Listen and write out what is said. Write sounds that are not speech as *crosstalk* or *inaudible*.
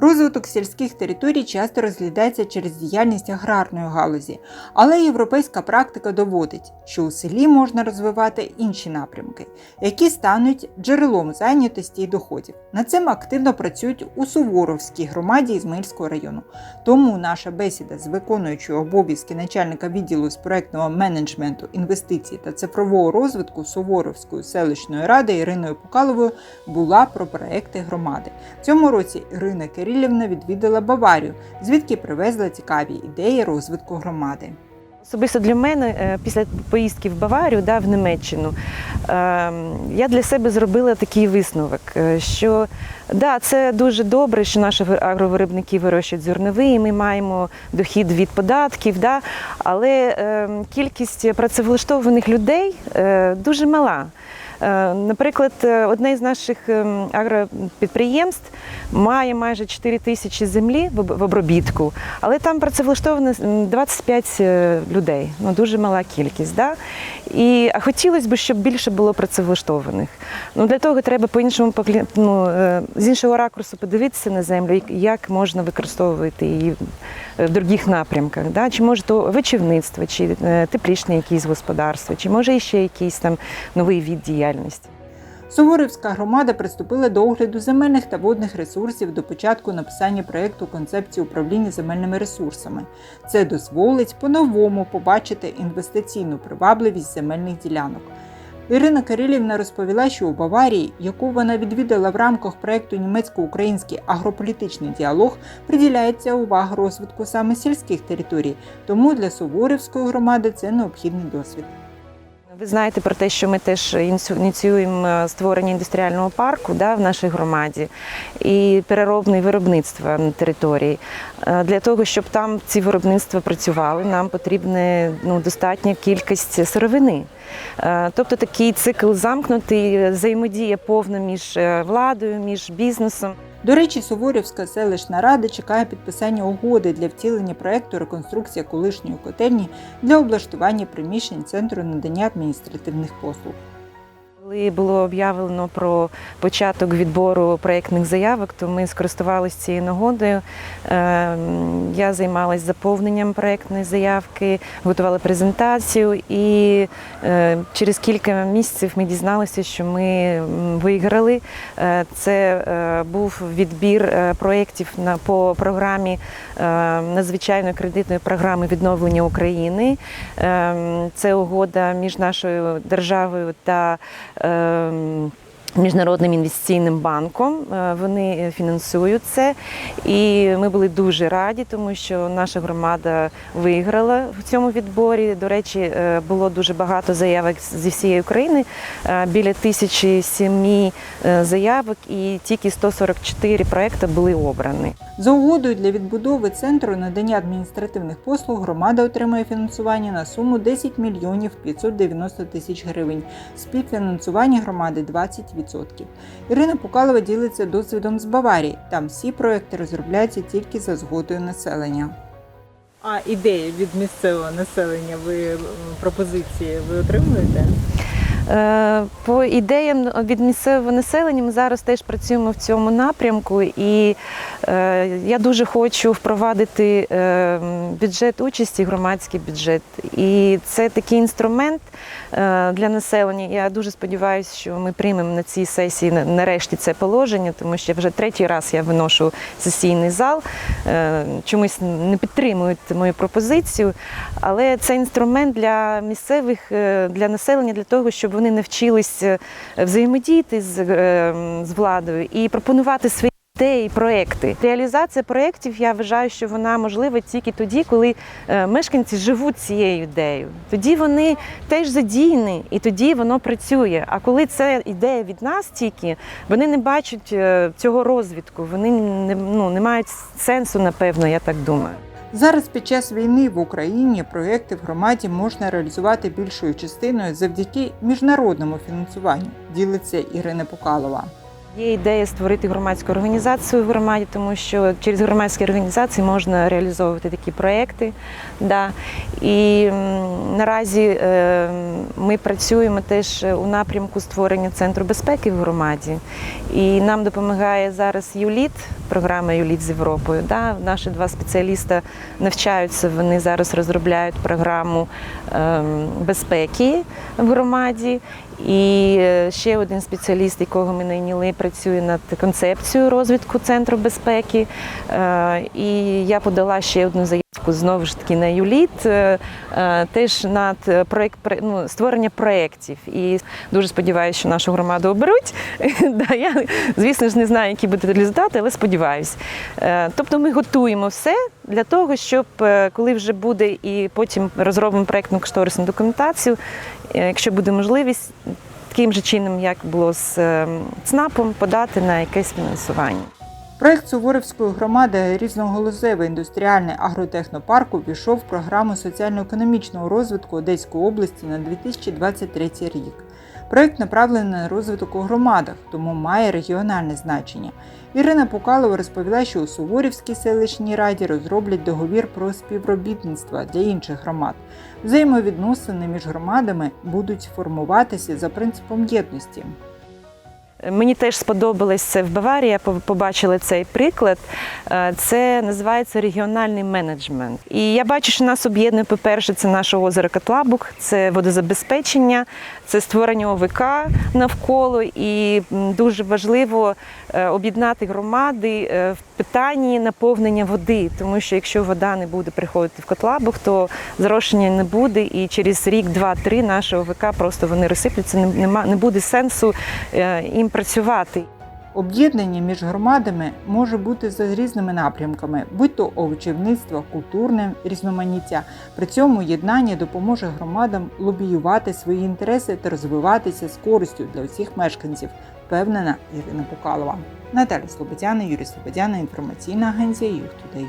Розвиток сільських територій часто розглядається через діяльність аграрної галузі, але європейська практика доводить, що у селі можна розвивати інші напрямки, які стануть джерелом зайнятості і доходів. Над цим активно працюють у Суворовській громаді Ізмаїльського району. Тому наша бесіда з виконуючою обов'язки начальника відділу з проектного менеджменту, інвестицій та цифрового розвитку Суворовської селищної ради Іриною Пукаловою була про проекти громади. В цьому році Ірина Кирилівна відвідала Баварію, звідки привезла цікаві ідеї розвитку громади. Особисто для мене е, після поїздки в Баварію, да, в Німеччину, е, я для себе зробила такий висновок, е, що да, це дуже добре, що наші ви- агровиробники вирощують зернові, і ми маємо дохід від податків, да, але е, кількість працевлаштованих людей е, дуже мала. Е, Наприклад, е, одне із наших ем, агропідприємств має майже 4 тисячі землі в обробітку, але там працевлаштовано 25 е, людей. Ну дуже мала кількість. Да? І, а хотілося б, щоб більше було працевлаштованих. Ну, для того треба по-іншому ну, е, з іншого ракурсу подивитися на землю, як- можна використовувати її в других напрямках. Да? Чи може то вичівництво, чи теплічне якісь господарство, чи може іще якийсь там новий від діяльності. Суворівська громада приступила до огляду земельних та водних ресурсів до початку написання проєкту концепції управління земельними ресурсами. Це дозволить по-новому побачити інвестиційну привабливість земельних ділянок. Ірина Кирилівна розповіла, що у Баварії, яку вона відвідала в рамках проєкту Німецько-український агрополітичний діалог, приділяється увага розвитку саме сільських територій, тому для Суворівської громади це необхідний досвід. Ви знаєте про те, що ми теж ініціюємо е, створення індустріального парку да, в нашій громаді і переробне виробництво на території. Е, Для того, щоб там ці виробництва працювали, нам потрібна ну, достатня кількість сировини. Е, Тобто такий цикл замкнутий, взаємодія повна між владою, між бізнесом. До речі, Суворівська селищна рада чекає підписання угоди для втілення проекту реконструкція колишньої котельні для облаштування приміщень центру надання адміністративних послуг. Коли було об'явлено про початок відбору проєктних заявок, то ми скористувалися цією нагодою. Ем, Я займалася заповненням проєктної заявки, готувала презентацію, і е, через кілька місяців ми дізналися, що ми виграли. Е, Це е, був відбір е, проєктів по програмі е, надзвичайної кредитної програми відновлення України. Ем, Це угода між нашою державою та Um. Міжнародним інвестиційним банком Е, вони фінансують це, і ми були дуже раді, тому що наша громада виграла в цьому відборі. До речі, е, було дуже багато заявок зі всієї України, е, біля тисячі сім'ї е, заявок, і тільки 144 проекти були обрані. За угодою для відбудови центру надання адміністративних послуг громада отримує фінансування на суму 10 мільйонів 590 тисяч гривень. Співфінансування громади 20%. Ірина Пукалова ділиться досвідом з Баварії. Там всі проекти розробляються тільки за згодою населення. А ідеї від місцевого населення ви пропозиції ви отримуєте? Е, По ідеям від місцевого населення ми зараз теж працюємо в цьому напрямку, і е, я дуже хочу впровадити е, бюджет участі, громадський бюджет. І це такий інструмент для населення. Я дуже сподіваюся, що ми приймемо на цій сесії нарешті це положення, тому що вже третій раз я виношу сесійний зал. Чомусь не підтримують мою пропозицію, але це інструмент для місцевих, для населення, для того, щоб вони навчились е, взаємодіяти з, е, з владою і пропонувати свої. Ідеї, проекти. Реалізація проєктів, я вважаю, що вона можлива тільки тоді, коли е, мешканці живуть цією ідеєю. Тоді вони теж задіяні, і тоді воно працює. А коли це ідея від нас тільки, вони не бачать цього розвитку, вони не, ну, не мають сенсу, напевно, я так думаю. Зараз під час війни в Україні проекти в громаді можна реалізувати більшою частиною завдяки міжнародному фінансуванню, ділиться Ірина Пукалова. Є ідея створити громадську організацію в громаді, тому що через громадські організації можна реалізовувати такі проекти. Да. І наразі е, ми працюємо теж у напрямку створення центру безпеки в громаді. І нам допомагає зараз ЮЛІТ, програма ЮЛІТ з Європою. Да. Наші два спеціаліста навчаються, вони зараз розробляють програму ем, безпеки в громаді. І е, ще один спеціаліст, якого ми найняли, працює над концепцією розвитку центру безпеки. Е, І я подала ще одну заявку знову ж таки на ЮЛІТ, е, е, теж над проект ну, створення проєктів. І дуже сподіваюся, що нашу громаду оберуть. *laughs* Я, звісно ж, не знаю, які будуть результати, але сподіваюся. Тобто ми готуємо все для того, щоб коли вже буде і потім розробимо проєктну кошторисну документацію, якщо буде можливість, таким же чином, як було з е, ЦНАПом, подати на якесь фінансування. Проект Суворівської громади різноголосевий індустріальний агротехнопарк увійшов в програму соціально-економічного розвитку Одеської області на 2023 рік. Проект направлений на розвиток у громадах, тому має регіональне значення. Ірина Пукалова розповіла, що у Суворівській селищній раді розроблять договір про співробітництво для інших громад. Взаємовідносини між громадами будуть формуватися за принципом єдності. Мені теж сподобалось це в Баварії. Я побачила цей приклад. Е, Це називається регіональний менеджмент. І я бачу, що нас об'єднує, по-перше, це наше озеро Котлабук, це водозабезпечення, це створення ОВК навколо. І дуже важливо е, об'єднати громади е, в питанні наповнення води, тому що якщо вода не буде приходити в Котлабук, то зрошення не буде, і через рік, два-три наше ОВК просто вони розсипляться. не- буде сенсу е, працювати. Об'єднання між громадами може бути за різними напрямками, будь то овочівництво, культурне різноманіття. При цьому єднання допоможе громадам лобіювати свої інтереси та розвиватися з користю для усіх мешканців, впевнена Ірина Пукалова. Наталя Слободяна, Юрій Слободяна, інформаційна агенція «Юг Тудей».